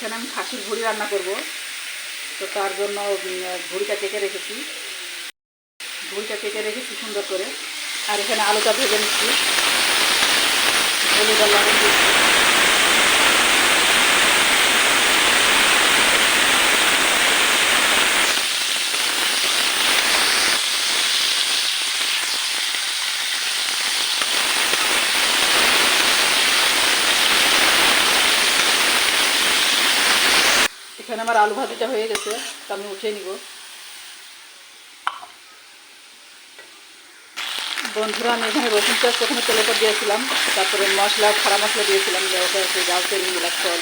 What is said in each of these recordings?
এখানে আমি খাসির ভুড়ি রান্না করব। তো তার জন্য ভুড়িটা কেটে রেখেছি। ভুড়িটা কেটে রেখেছি সুন্দর করে। আর এখানে আলুটা ভেজে নিচ্ছি। হলুদ দিচ্ছি। এখানে আমার আলু ভাজিটা হয়ে গেছে, তো আমি উঠিয়ে নিব। বন্ধুরা, আমি এখানে রসুন পেঁয়াজ প্রথমে তেলের উপর দিয়েছিলাম, তারপরে মশলা, খাড়া মশলা দিয়েছিলাম ওটা একটু জাল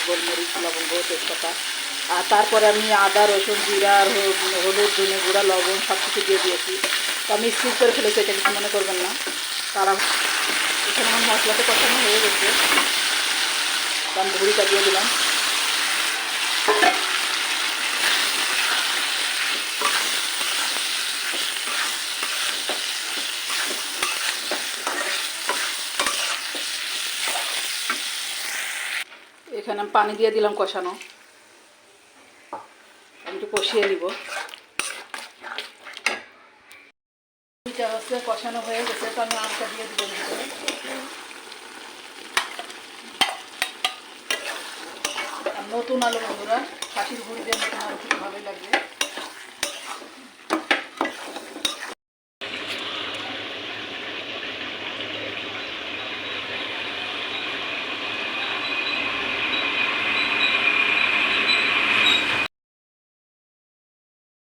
গোলমরিচ, লবঙ্গ, তেজপাতা। আর তারপরে আমি আদা, রসুন, জিরা, আর হলুদ ধনে গুঁড়া, লবণ সব কিছু দিয়ে দিয়েছি। তো আমি স্কিপ করে ফেলেছি, এটা কিছু মনে করবেন না। তারা এখানে আমার মশলাটা কষানো হয়ে গেছে। তো আমি ভুড়িটা দিয়ে দিলাম। এখানে আমি পানি দিয়ে দিলাম কষানো। আমি একটু কষিয়ে নিব। কষানো হয়ে গেছে, তো আমি আমটা দিয়ে দিব নতুন আলু বন্ধুরা, খাসির ভুড়ি দিয়ে নতুন আলু।